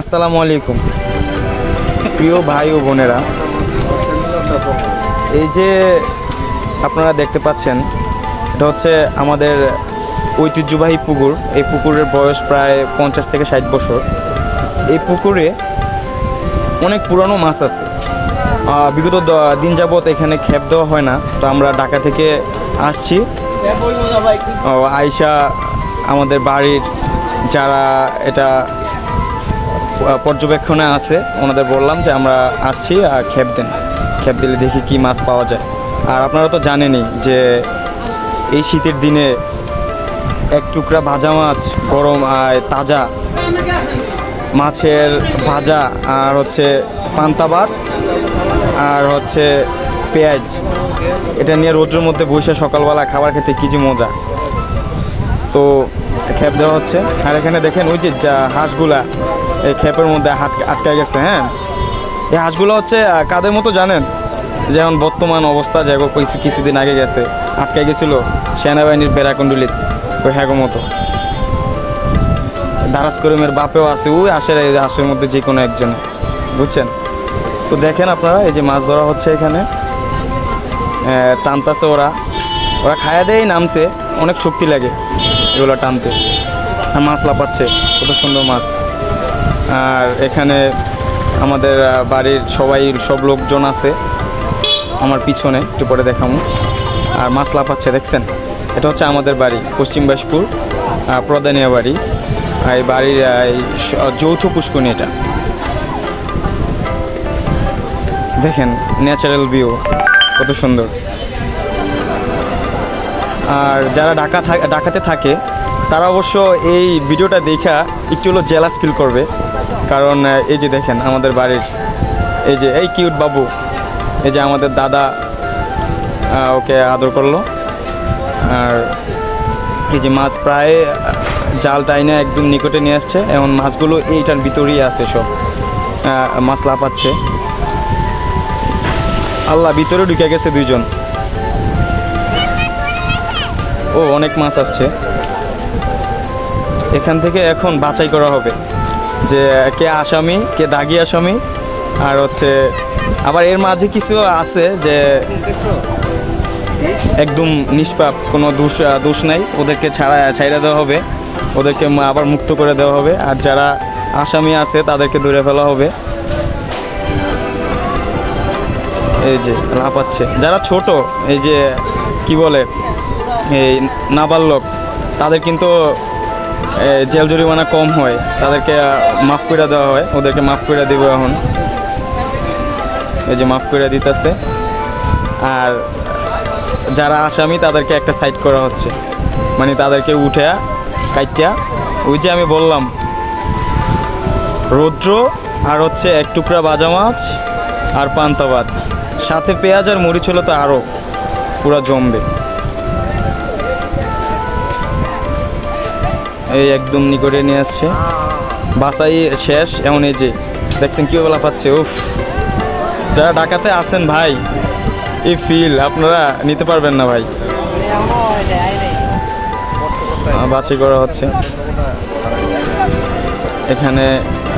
আসসালামু আলাইকুম। প্রিয় ভাই ও বোনেরা এই যে আপনারা দেখতে পাচ্ছেন এটা হচ্ছে আমাদের ঐতিহ্যবাহী পুকুর। এই পুকুরের বয়স প্রায় পঞ্চাশ থেকে ষাট বছর। এই পুকুরে অনেক পুরনো মাছ আছে। বিগত দিন যাবৎ এখানে খেপ দেওয়া হয় না। তো আমরা ঢাকা থেকে আসছি। ও, আয়শা আমাদের বাড়ির যারা এটা পর্যবেক্ষণে আছে। ওনাদের বললাম যে আমরা আসছি আর খেপ দেন। খেপ দিলে দেখি কি মাছ পাওয়া যায়। আর আপনারা তো জানেনই যে এই শীতের দিনে এক টুকরা ভাজা মাছ গরম আর তাজা মাছের ভাজা আর হচ্ছে পান্তা ভাত আর হচ্ছে পেঁয়াজ। এটা নিয়ে রোদ্রের মধ্যে বসে সকালবেলা খাবার খেতে কি যে মজা। তো খেপ দেওয়া হচ্ছে। আর এখানে দেখেন ওই যে যা হাঁসগুলা, এই খেপের মধ্যে হাট আটকে গেছে হ্যাঁ? এই হাঁসগুলো হচ্ছে কাদের মতো জানেন? যেমন বর্তমান অবস্থা হোক কিছু কিছুদিন আগে গেছে আটকে গেছিল সেনাবাহিনীর বেড়াকুণ্ডুলিত ওই হ্যাগো মতো। দারাজ করিমের বাপেও আছে, ওই আশের এই আশের মধ্যে যে কোনো একজন, বুঝছেন? তো দেখেন আপনারা, এই যে মাছ ধরা হচ্ছে এখানে। টানতাছে ওরা। ওরা খায়া দেয় নামছে, অনেক শক্তি লাগে। এগুলো টানতে। মাছ লাপাচ্ছে কত সুন্দর মাছ। আর এখানে আমাদের বাড়ির সবাই, সব লোকজন আছে। আমার পিছনে, একটু পরে দেখামো। আর মাছ লাপাচ্ছে দেখছেন? এটা হচ্ছে আমাদের বাড়ি, পশ্চিম বাসপুর প্রদানিয়া বাড়ি। আর এই বাড়ির যৌথ পুষ্করণী এটা। দেখেন ন্যাচারাল ভিউ কত সুন্দর। আর যারা ঢাকা ঢাকাতে থাকে, তারা অবশ্য এই ভিডিওটা দেখা একটু হলো জেলাস ফিল করবে। কারণ এই যে দেখেন আমাদের বাড়ির, এই যে, এই কিউট বাবু, এই যে আমাদের দাদা ওকে আদর করল। আর এই যে মাছ প্রায় জাল টাইনে একদম নিকটে নিয়ে আসছে এমন মাছগুলো এইটার ভিতরেই আছে সব মাছ লাফাচ্ছে। আল্লাহ ভিতরে ঢুকে গেছে দুইজন। ও, অনেক মাছ আসছে। এখান থেকে এখন বাছাই করা হবে। যে, কে আসামি, কে দাগি আসামি, আর হচ্ছে, আবার এর মাঝে কিছু আছে যে, একদম নিষ্পাপ, কোনো দোষ দোষ নাই। ওদেরকে ছাড়া, ছাইড়া দেওয়া হবে। ওদেরকে আবার মুক্ত করে দেওয়া হবে। আর যারা আসামি আছে, তাদেরকে ধরে ফেলা হবে। এই যে, লাফাচ্ছে। যারা ছোট, এই যে, কি বলে? এই নাবালক, তাদের কিন্তু জেল জরিমানা কম হয়। তাদেরকে মাফ করে দেওয়া হয়। ওদেরকে মাফ করে দেবো এখন। এই যে মাফ করে দিতেছে। আর যারা আসামি, তাদেরকে একটা সাইড করা হচ্ছে। মানে তাদেরকে উঠে কাইটা ওই যে আমি বললাম, রৌদ্র আর হচ্ছে এক টুকরা বাজা মাছ আর পান্তাবাদ সাথে পেঁয়াজ আর মরিচ হলে তো আরও পুরো জমবে। এই একদম নিকটে নিয়ে আসছে। বাসাই শেষ এমন এই যে দেখছেন কী বলা পাচ্ছে উফ। যারা ঢাকাতে আছেন ভাই এই ফিল আপনারা নিতে পারবেন না ভাই। বাছাই করা হচ্ছে। এখানে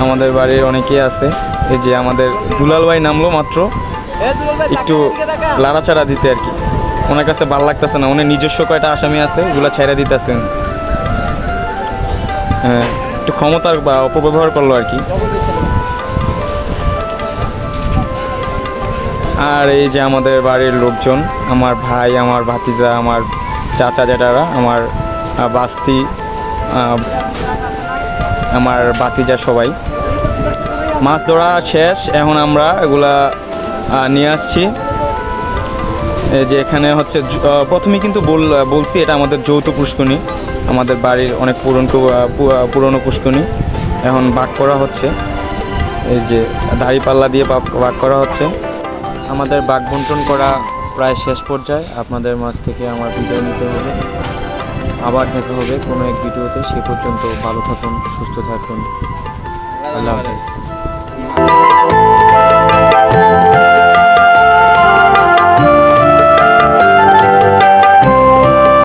আমাদের বাড়ির অনেকেই আছে। এই যে আমাদের দুলাল ভাই নামলো মাত্র। একটু লাড়াচাড়া দিতে আর কি। ওনার কাছে ভালো লাগতেছে না। উনি নিজস্ব কয়টা আসামি আছে ওগুলো ছেড়ে দিতেছেন। একটু ক্ষমতার বা অপব্যবহার করল আর কি। আর এই যে আমাদের বাড়ির লোকজন, আমার ভাই, আমার ভাতিজা, আমার চাচা জেঠারা, আমার বাস্তি আমার বাতিজা সবাই। মাছ ধরা শেষ, এখন আমরা এগুলা নিয়ে আসছি। যে এখানে হচ্ছে প্রথমে কিন্তু বল, বলছি, এটা আমাদের যৌথ পুষ্করণী। আমাদের বাড়ির অনেক পুরনো পুরনো পুষ্করণী এখন ভাগ করা হচ্ছে। এই যে দাড়িপাল্লা দিয়ে ভাগ করা হচ্ছে। আমাদের বাঘ বন্টন করা প্রায় শেষ পর্যায়ে। আপনাদের মাঝ থেকে আমার বিদায় নিতে হবে। আবার দেখা হবে কোনো এক ভিডিওতে। সে পর্যন্ত ভালো থাকুন, সুস্থ থাকুন। আল্লাহ হাফেজ।